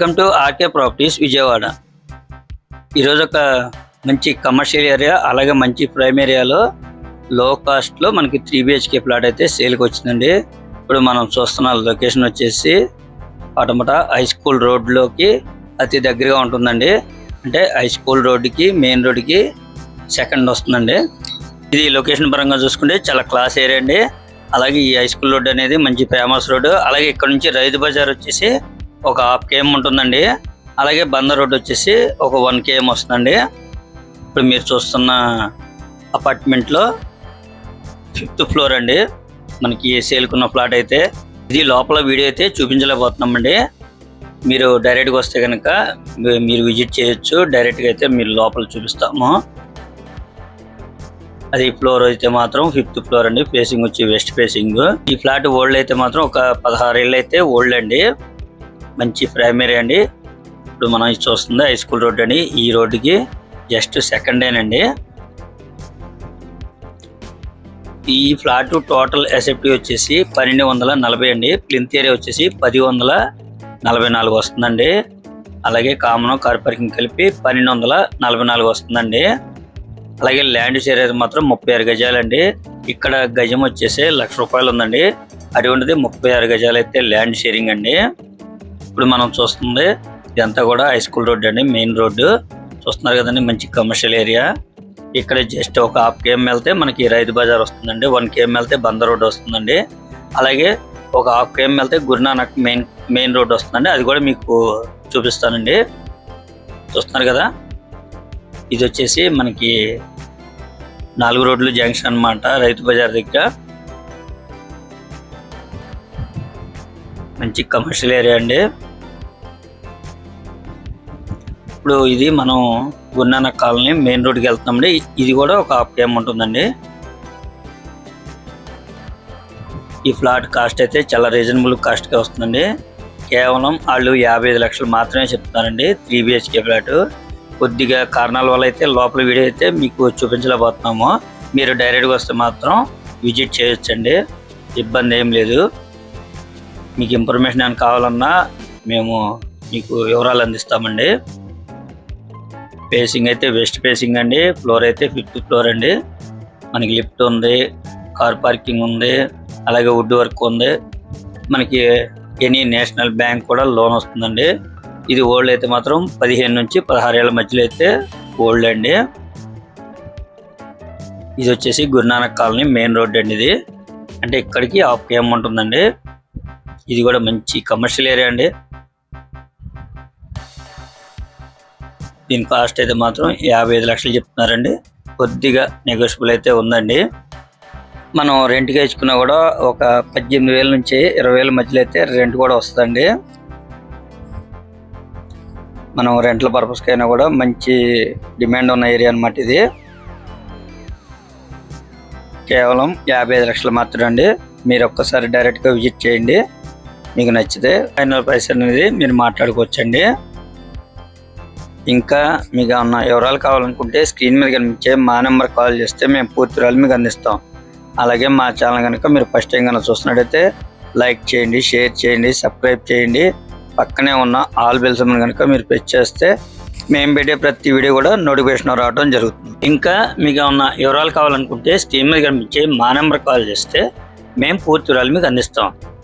Welcome to R K properties Vijayawada. ఈరోజు ఒక మంచి కమర్షియల్ ఏరియా అలాగే మంచి ప్రైమ్ ఏరియాలో లో కాస్ట్లో మనకి త్రీ బిహెచ్కే ప్లాట్ అయితే సేల్కి వచ్చిందండి. ఇప్పుడు మనం చూస్తున్న లొకేషన్ వచ్చేసి ఆటోమట హై స్కూల్ రోడ్లోకి అతి దగ్గరగా ఉంటుందండి. అంటే హై స్కూల్ రోడ్డుకి మెయిన్ రోడ్డుకి సెకండ్ వస్తుందండి. ఇది లొకేషన్ పరంగా చూసుకుంటే చాలా క్లాస్ ఏరియా అండి. అలాగే ఈ హై స్కూల్ రోడ్ అనేది మంచి ఫేమస్ రోడ్ అలాగే ఇక్కడ నుంచి రైతు బజార్ వచ్చేసి ఒక హాఫ్ కేఎం ఉంటుందండి. అలాగే బందర్ రోడ్ వచ్చేసి ఒక వన్ కేఎం వస్తుందండి. ఇప్పుడు మీరు చూస్తున్న అపార్ట్మెంట్లో ఫిఫ్త్ ఫ్లోర్ అండి. మనకి సేల్కున్న ఫ్లాట్ అయితే ఇది లోపల వీడియో అయితే చూపించలేకపోతున్నామండి. మీరు డైరెక్ట్గా వస్తే కనుక మీరు విజిట్ చేయొచ్చు. డైరెక్ట్గా అయితే మీరు లోపల చూపిస్తాము. అది ఫ్లోర్ అయితే మాత్రం ఫిఫ్త్ ఫ్లోర్ అండి. ఫేసింగ్ వచ్చి వెస్ట్ ఫేసింగ్. ఈ ఫ్లాట్ ఓల్డ్ అయితే మాత్రం ఒక పదహారు ఏళ్ళు అయితే ఓల్డ్ అండి. మంచి ప్రైమరీ అండి. ఇప్పుడు మనం చూస్తుంది హై స్కూల్ రోడ్ అండి ఈ రోడ్డుకి జస్ట్ సెకండ్ అండి ఈ ఫ్లాట్ టోటల్ ఎసెప్టీ వచ్చేసి పన్నెండు వందల నలభై అండి. ప్లింత్ ఏరియా వచ్చేసి పది వందల నలభై నాలుగు వస్తుందండి. అలాగే కామన్ కార్ పార్కింగ్ కలిపి పన్నెండు వందల నలభై నాలుగు వస్తుందండి. అలాగే ల్యాండ్ షేర్ అయితే మాత్రం ముప్పై ఆరు గజాలండి. ఇక్కడ గజం వచ్చేసి లక్ష రూపాయలు ఉందండి. అటువంటిది ముప్పై ఆరు గజాలు అయితే ల్యాండ్ షేరింగ్ అండి. ఇప్పుడు మనం చూస్తుంది ఇదంతా కూడా హై స్కూల్ రోడ్ అండి మెయిన్ రోడ్డు చూస్తున్నారు కదండి మంచి కమర్షియల్ ఏరియా ఇక్కడ జస్ట్ ఒక హాఫ్ కేఎం వెళ్తే మనకి రైతు బజార్ వస్తుందండి వన్ కేఎం వెళ్తే బందర్ రోడ్ వస్తుందండి. అలాగే ఒక హాఫ్ కేఎం వెళ్తే గురునానక్ మెయిన్ మెయిన్ రోడ్ వస్తుందండి. అది కూడా మీకు చూపిస్తానండి. చూస్తున్నారు కదా? ఇది వచ్చేసి మనకి నాలుగు రోడ్లు జంక్షన్ అన్నమాట రైతు బజార్ దగ్గర. మంచి కమర్షియల్ ఏరియా అండి. ఇప్పుడు ఇది మనం గున్నాన కాలనీ మెయిన్ రోడ్కి వెళ్తున్నామండి. ఇది కూడా ఒక హాఫ్ కేఎం ఉంటుందండి ఈ ఫ్లాట్ కాస్ట్ అయితే చాలా రీజనబుల్ కాస్ట్గా వస్తుందండి. కేవలం వాళ్ళు యాభై ఐదు లక్షలు మాత్రమే చెప్తున్నారండి. త్రీ బిహెచ్కే ఫ్లాట్ కొద్దిగా కారణాల వల్ల అయితే లోపల వీడియో అయితే మీకు చూపించలేకపోతున్నాము. మీరు డైరెక్ట్గా వస్తే మాత్రం విజిట్ చేయొచ్చండి. ఇబ్బంది ఏం లేదు. మీకు ఇన్ఫర్మేషన్ ఏమైనా కావాలన్నా మేము మీకు వివరాలు అందిస్తామండి. ఫేసింగ్ అయితే వెస్ట్ పేసింగ్ అండి. ఫ్లోర్ అయితే ఫిఫ్త్ ఫ్లోర్ అండి. మనకి లిఫ్ట్ ఉంది కార్ పార్కింగ్ ఉంది అలాగే వుడ్ వర్క్ ఉంది. మనకి ఎనీ నేషనల్ బ్యాంక్ కూడా లోన్ వస్తుందండి. ఇది ఓల్డ్ అయితే మాత్రం పదిహేను నుంచి పదహారు ఏళ్ళ మధ్యలో అయితే ఓల్డ్ అండి. ఇది వచ్చేసి గురునానక్ కాలనీ మెయిన్ రోడ్ అండి ఇది. అంటే ఇక్కడికి హాఫ్ కేఎం ఉంటుందండి ఇది కూడా మంచి కమర్షియల్ ఏరియా అండి. దీని కాస్ట్ అయితే మాత్రం యాభై ఐదు లక్షలు చెప్తున్నారండి. కొద్దిగా నెగోషియబుల్ అయితే ఉందండి. మనం రెంట్కి వేసుకున్నా కూడా ఒక పద్దెనిమిది వేల నుంచి ఇరవై వేల మధ్యలో అయితే రెంట్ కూడా వస్తుందండి. మనం రెంట్ల పర్పస్కైనా అయినా కూడా మంచి డిమాండ్ ఉన్న ఏరియా అన్నమాట ఇది. కేవలం యాభై ఐదు లక్షలు మాత్రమే అండి. మీరు ఒక్కసారి డైరెక్ట్గా విజిట్ చేయండి. మీకు నచ్చితే ఫైనల్ ప్రైస్ అనేది మీరు మాట్లాడుకోవచ్చండి. ఇంకా మీకు ఉన్న వివరాలు కావాలనుకుంటే స్క్రీన్ మీద కనిపించే మా నెంబర్ కాల్ చేస్తే మేము పూర్తి వివరాలు మీకు అందిస్తాం. అలాగే మా ఛానల్ కనుక మీరు ఫస్ట్ టైం కనుక చూస్తున్నట్టయితే లైక్ చేయండి షేర్ చేయండి సబ్స్క్రైబ్ చేయండి. పక్కనే ఉన్న ఆల్ బెల్స్ కనుక మీరు ప్రెస్ చేస్తే మేము పెట్టే ప్రతి వీడియో కూడా నోటిఫికేషన్ రావడం జరుగుతుంది. ఇంకా మీకు ఉన్న వివరాలు కావాలనుకుంటే స్క్రీన్ మీద కనిపించే మా నెంబర్ కాల్ చేస్తే మేము పూర్తి వివరాలు మీకు అందిస్తాం.